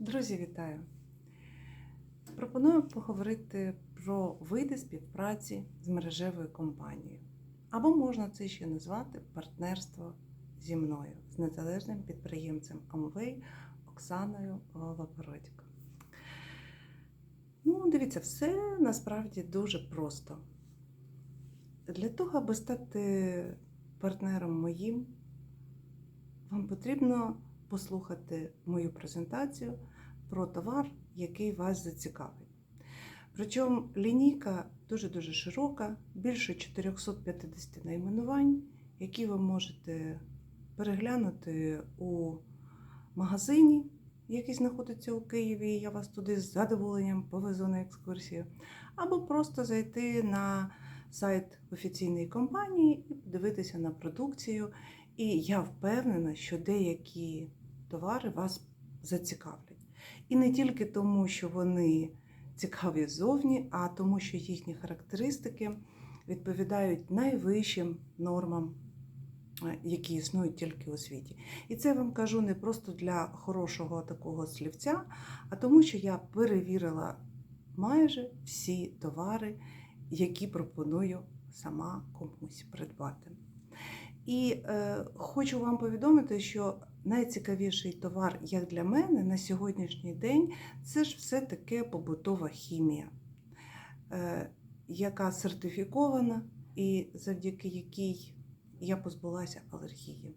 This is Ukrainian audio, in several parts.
Друзі, вітаю! Пропоную поговорити про види співпраці з мережевою компанією. Або можна це ще назвати партнерство зі мною, з незалежним підприємцем Amway Оксаною Лапородько. Ну, дивіться, все насправді дуже просто. Для того, аби стати партнером моїм, вам потрібно послухати мою презентацію про товар, який вас зацікавить. Причому лінійка дуже-дуже широка, більше 450 найменувань, які ви можете переглянути у магазині, який знаходиться у Києві. Я вас туди з задоволенням повезу на екскурсію, або просто зайти на сайт офіційної компанії і подивитися на продукцію. І я впевнена, що деякі товари вас зацікавлять. І не тільки тому, що вони цікаві ззовні, а тому, що їхні характеристики відповідають найвищим нормам, е, які існують тільки у світі. І це я вам кажу не просто для хорошого такого слівця, а тому, що я перевірила майже всі товари, які пропоную сама комусь придбати. І е, хочу вам повідомити, що найцікавіший товар, як для мене, на сьогоднішній день це ж все таки побутова хімія, е, яка сертифікована і завдяки якій я позбулася алергії.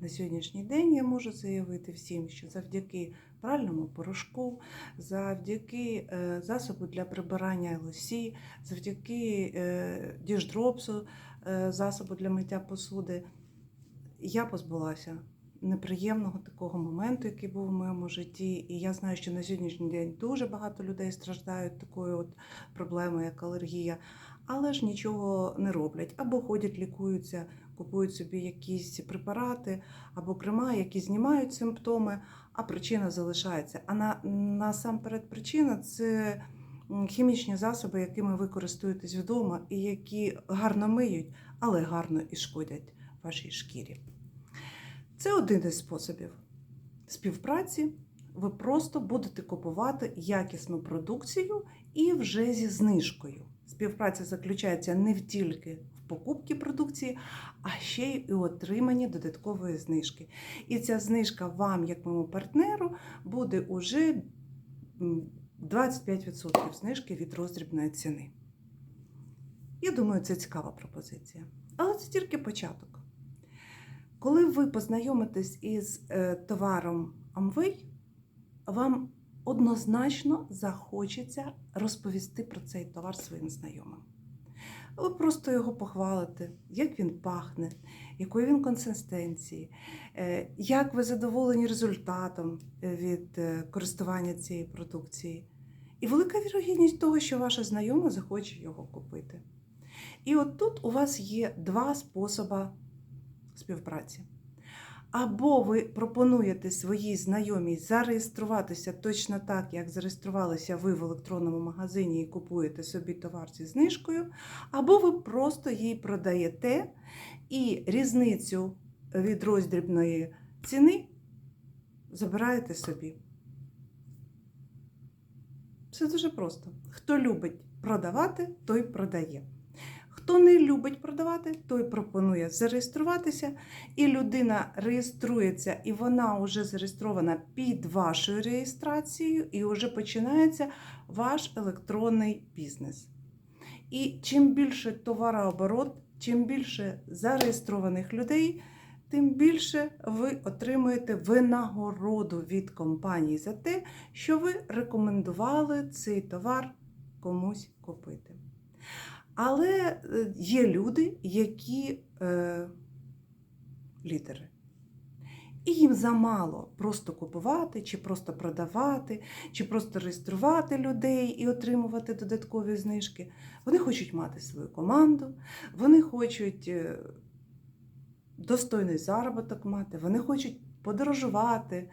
На сьогоднішній день я можу заявити всім, що завдяки пральному порошку, завдяки е, засобу для прибирання лосі, завдяки е, діждропсу, е, засобу для миття посуди, я позбулася неприємного такого моменту, який був у моєму житті. І я знаю, що на сьогоднішній день дуже багато людей страждають такою от проблемою, як алергія, але ж нічого не роблять. Або ходять, лікуються, купують собі якісь препарати, або крема, які знімають симптоми, а причина залишається. А на, насамперед причина це хімічні засоби, якими ви користуєтесь вдома, і які гарно миють, але гарно і шкодять вашій шкірі. Це один із способів співпраці. Ви просто будете купувати якісну продукцію і вже зі знижкою. Співпраця заключається не тільки в покупці продукції, а ще й у отриманні додаткової знижки. І ця знижка вам, як моєму партнеру, буде уже 25% знижки від роздрібної ціни. Я думаю, це цікава пропозиція. Але це тільки початок. Коли ви познайомитесь із е, товаром Amway, вам однозначно захочеться розповісти про цей товар своїм знайомим. Ви просто його похвалите, як він пахне, якої він консистенції, е, як ви задоволені результатом е, від користування цієї продукції. І велика вірогідність того, що ваша знайома захоче його купити. І от тут у вас є два способи співпраці. Або ви пропонуєте своїй знайомій зареєструватися точно так, як зареєструвалися ви в електронному магазині і купуєте собі товар зі знижкою, або ви просто їй продаєте і різницю від роздрібної ціни забираєте собі. Все дуже просто. Хто любить продавати, той продає. Хто не любить продавати, той пропонує зареєструватися, і людина реєструється, і вона вже зареєстрована під вашою реєстрацією, і вже починається ваш електронний бізнес. І чим більше товарооборот, чим більше зареєстрованих людей, тим більше ви отримуєте винагороду від компанії за те, що ви рекомендували цей товар комусь купити. Але є люди, які е, лідери. І їм замало просто купувати, чи просто продавати, чи просто реєструвати людей і отримувати додаткові знижки. Вони хочуть мати свою команду, вони хочуть достойний заробіток мати, вони хочуть подорожувати.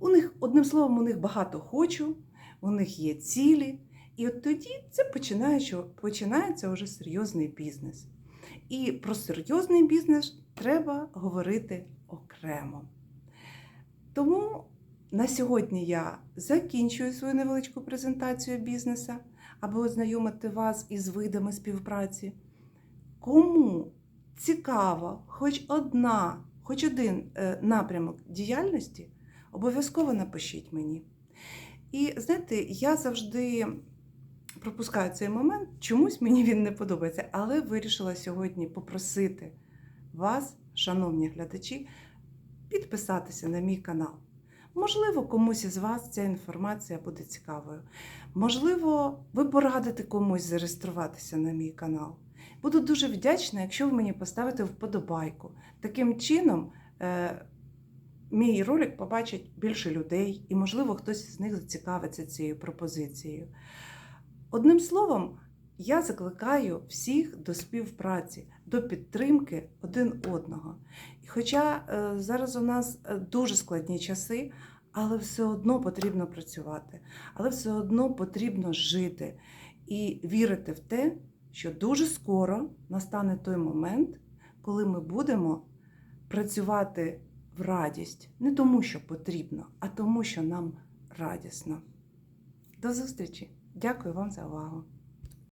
У них, одним словом, у них багато хочу, у них є цілі. І от тоді це починає, починається вже серйозний бізнес. І про серйозний бізнес треба говорити окремо. Тому на сьогодні я закінчую свою невеличку презентацію бізнесу, аби ознайомити вас із видами співпраці. Кому цікаво хоч одна, хоч один е, напрямок діяльності, обов'язково напишіть мені. І знаєте, я завжди пропускаю цей момент, чомусь мені він не подобається, але вирішила сьогодні попросити вас, шановні глядачі, підписатися на мій канал. Можливо, комусь із вас ця інформація буде цікавою. Можливо, ви порадите комусь зареєструватися на мій канал. Буду дуже вдячна, якщо ви мені поставите вподобайку. Таким чином, е, мій ролик побачить більше людей, і, можливо, хтось з них зацікавиться цією пропозицією. Одним словом, я закликаю всіх до співпраці, до підтримки один одного. І хоча е, зараз у нас е, дуже складні часи, але все одно потрібно працювати, але все одно потрібно жити і вірити в те, що дуже скоро настане той момент, коли ми будемо працювати в радість не тому, що потрібно, а тому, що нам радісно. До зустрічі! Дякую вам за увагу!